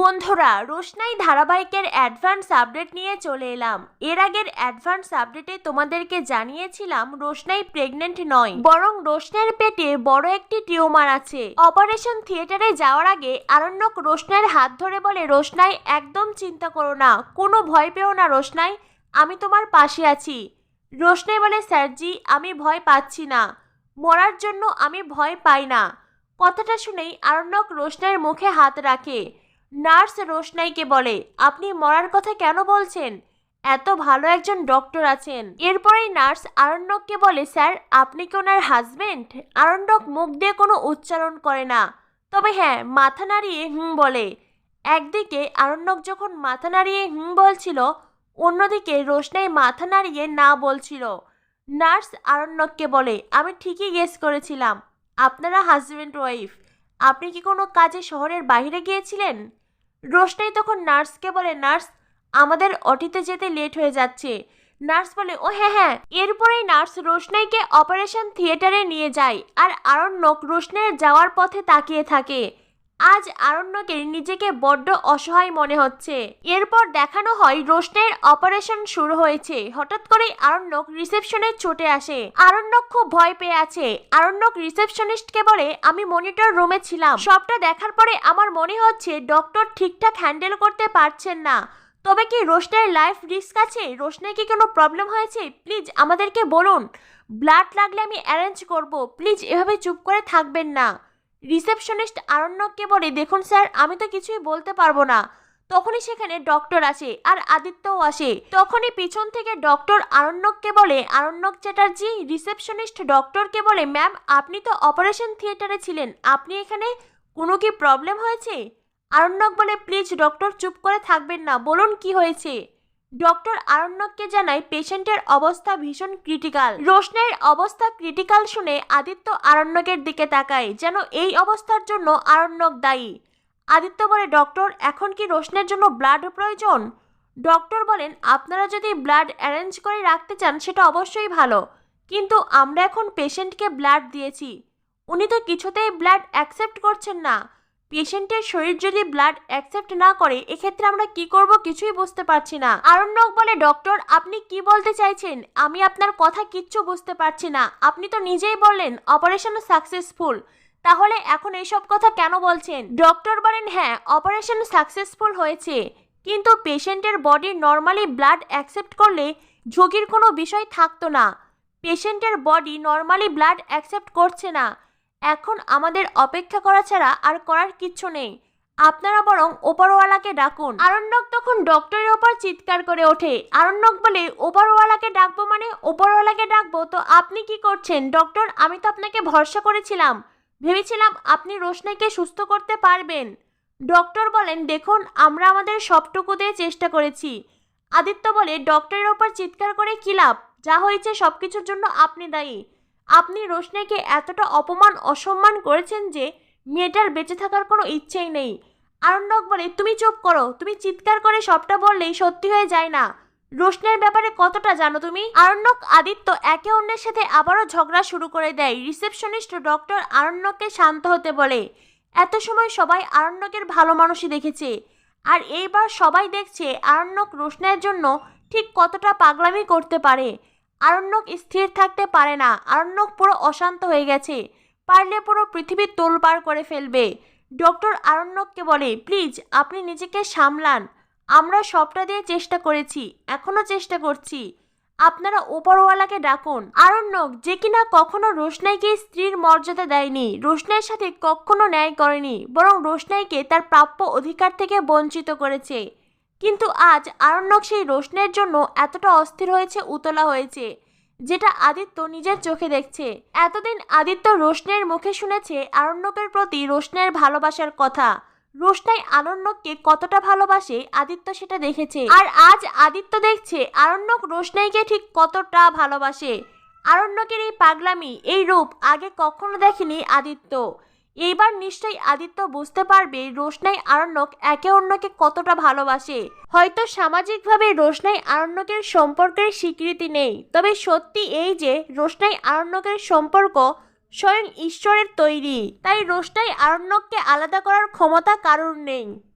বন্ধুরা, রোশনাই ধারাবাহিকের advance update নিয়ে চলে এলাম। এর আগের অ্যাডভান্স আপডেটে তোমাদেরকে জানিয়েছিলাম, রোশনাই প্রেগনেন্ট নয়। বরং রোশনের পেটে বড় একটি টিউমার আছে। অপারেশন থিয়েটারে যাওয়ার আগে আরণ্যক রোশনাইয়ের হাত ধরে বলে, রোশনাই, একদম চিন্তা করো না। কোনো ভয় পেও না রোশনাই, আমি তোমার পাশে আছি। রোশনাই বলে স্যারজি আমি ভয় পাচ্ছি না। মরার জন্য আমি ভয় পাই না। কথাটা শুনেই আরণ্যক রোশনাইয়ের মুখে হাত রাখে। নার্স রোশনাইকে বলে, আপনি মরার কথা কেন বলছেন? এত ভালো একজন ডক্টর আছেন। এরপরেই নার্স আরণ্যককে বলে, স্যার, আপনি কি ওনার হাজবেন্ড? আরণ্যক মুখ দিয়ে কোনো উচ্চারণ করে না। তবে হ্যাঁ মাথা নাড়িয়ে হুম বলে। একদিকে আরণ্যক যখন মাথা নাড়িয়ে হুম বলছিল, অন্যদিকে রোশনাই মাথা নাড়িয়ে না বলছিল। নার্স আরণ্যককে বলে, আমি ঠিকই গেস করেছিলাম। আপনারা হাজব্যান্ড ওয়াইফ, আপনি কি কোনো কাজে শহরের বাইরে গিয়েছিলেন? রোশনাই তখন নার্সকে বলে, নার্স, আমাদের অটিতে যেতে লেট হয়ে যাচ্ছে। নার্স বলে, ও হ্যাঁ হ্যাঁ। এরপরেই নার্স রোশনাইকে অপারেশন থিয়েটারে নিয়ে যায় আর আরণ্যক রোশনাইয়ের যাওয়ার পথে তাকিয়ে থাকে। আজ আরণ্যকের নিজেকে বড্ড অসহায় মনে হচ্ছে। এরপর দেখানো হয় রোশনের অপারেশন শুরু হয়েছে। হঠাৎ করেই আরণ্যক রিসেপশনে ছুটে আসে। আরণ্যক খুব ভয় পেয়ে আছে। আরণ্যক রিসেপশনিস্টকে বলে, আমি মনিটর রুমে ছিলাম। সবটা দেখার পরে আমার মনে হচ্ছে ডক্টর ঠিকঠাক হ্যান্ডেল করতে পারছেন না। তবে কি রোশনের লাইফ রিস্ক আছে? রোশনাই কি কোনো প্রবলেম হয়েছে? প্লিজ আমাদেরকে বলুন। ব্লাড লাগলে আমি অ্যারেঞ্জ করব। প্লিজ এভাবে চুপ করে থাকবেন না। রিসেপশনিস্ট আরণ্যককে বলে, দেখুন স্যার, আমি তো কিছুই বলতে পারব না। তখনই সেখানে ডক্টর আসে আর আদিত্যও আসে। তখনই পিছন থেকে ডক্টর আরণ্যককে বলে, আরণ্যক চ্যাটার্জি, রিসেপশনিস্ট ডক্টরকে বলে, ম্যাম, আপনি তো অপারেশন থিয়েটারে ছিলেন, আপনি এখানে কোনো কি প্রবলেম হয়েছে? আরণ্যক বলে, প্লিজ ডক্টর, চুপ করে থাকবেন না, বলুন কি হয়েছে? ডক্টর আরণ্যককে জানায়, পেশেন্টের অবস্থা ভীষণ ক্রিটিক্যাল। রোশনের অবস্থা ক্রিটিক্যাল শুনে আদিত্য আরণ্যকের দিকে তাকায়, যেন এই অবস্থার জন্য আরণ্যক দায়ী। আদিত্য বলে, ডক্টর, এখন কি রোশনের জন্য ব্লাড প্রয়োজন? ডক্টর বলেন, আপনারা যদি ব্লাড অ্যারেঞ্জ করে রাখতে চান, সেটা অবশ্যই ভালো। কিন্তু আমরা এখন পেশেন্টকে ব্লাড দিয়েছি। উনি তো কিছুতেই ব্লাড অ্যাকসেপ্ট করছেন না। পেশেন্টের শরীর যদি ব্লাড অ্যাকসেপ্ট না করে, এক্ষেত্রে আমরা কি করব কিছুই বুঝতে পারছি না। আরণ্যক বলে, ডক্টর, আপনি কি বলতে চাইছেন? আমি আপনার কথা কিচ্ছু বুঝতে পারছি না। আপনি তো নিজেই বললেন অপারেশন সাকসেসফুল তাহলে এখন এইসব কথা কেন বলছেন? ডক্টর বলেন হ্যাঁ অপারেশন সাকসেসফুল হয়েছে। কিন্তু পেশেন্টের বডি নর্মালি ব্লাড অ্যাকসেপ্ট করলে ঝুঁকির কোনো বিষয় থাকতো না। পেশেন্টের বডি নর্মালি ব্লাড অ্যাকসেপ্ট করছে না। এখন আমাদের অপেক্ষা করা ছাড়া আর করার কিচ্ছু নেই। আপনারা বরং ওপরওয়ালাকে ডাকুন। আরণ্যক তখন ডক্টরের ওপর চিৎকার করে ওঠে। আরণ্যক বলে, ওপরওয়ালাকে ডাকবো মানে? ওপরওয়ালাকে ডাকবো? তো আপনি কি করছেন? ডক্টর, আমি তো আপনাকে ভরসা করেছিলাম। ভেবেছিলাম আপনি রোশনাইকে সুস্থ করতে পারবেন। ডক্টর বলেন, দেখুন, আমরা আমাদের সবটুকু দিয়ে চেষ্টা করেছি। আদিত্য বলে, ডক্টরের ওপর চিৎকার করে কি লাভ? যা হয়েছে সব কিছুর জন্য আপনি দায়ী। আপনি রোশনাইকে এতটা অপমান, অসম্মান করেছেন যে মেয়েটার বেঁচে থাকার কোনো ইচ্ছেই নেই। আরণ্যক বলে তুমি চুপ করো, তুমি চিৎকার করে সবটা বললেই সত্যি হয়ে যায় না। রোশনের ব্যাপারে কতটা জানো তুমি? আরণ্যক আদিত্য একে অন্যের সাথে আবারও ঝগড়া শুরু করে দেয়। রিসেপশনিস্ট ডক্টর আরণ্যককে শান্ত হতে বলে, এত সময় সবাই আরণ্যকের ভালো মানুষই দেখেছে। আর এইবার সবাই দেখছে আরণ্যক রোশনের জন্য ঠিক কতটা পাগলামি করতে পারে। আরণ্যক স্থির থাকতে পারে না। আরণ্যক পুরো অশান্ত হয়ে গেছে। পারলে পুরো পৃথিবী তোলপাড় করে ফেলবে। ডক্টর আরণ্যককে বলে, প্লিজ, আপনি নিজেকে সামলান। আমরা সবটা দিয়ে চেষ্টা করেছি, এখনও চেষ্টা করছি। আপনারা ওপরওয়ালাকে ডাকুন। আরণ্যক, যে কিনা কখনো রোশনাইকে স্ত্রীর মর্যাদা দেয়নি। রোশনাইয়ের সাথে কখনো ন্যায় করেনি, বরং রোশনাইকে তার প্রাপ্য অধিকার থেকে বঞ্চিত করেছে। কিন্তু আজ আরণ্যক সেই রোশনের জন্য এতটা অস্থির হয়েছে, উতলা হয়েছে, যেটা আদিত্য নিজের চোখে দেখছে। এতদিন আদিত্য রোশনের মুখে শুনেছে আরণ্যকের প্রতি রোশনের ভালোবাসার কথা। রোশনাই আরণ্যককে কতটা ভালোবাসে, আদিত্য সেটা দেখেছে। আর আজ আদিত্য দেখছে আরণ্যক রোশনাইকে ঠিক কতটা ভালোবাসে। আরণ্যকের এই পাগলামি, এই রূপ আগে কখনো দেখেনি আদিত্য। এইবার নিশ্চয়ই আদিত্য বুঝতে পারবে রোশনাই আরণ্যক একে অন্যকে কতটা ভালোবাসে। হয়তো সামাজিকভাবে রোশনাই আরণ্যকের সম্পর্কের স্বীকৃতি নেই, তবে সত্যি এই যে রোশনাই আরণ্যকের সম্পর্ক স্বয়ং ঈশ্বরের তৈরি। তাই রোশনাই আরণ্যককে আলাদা করার ক্ষমতা কারোর নেই।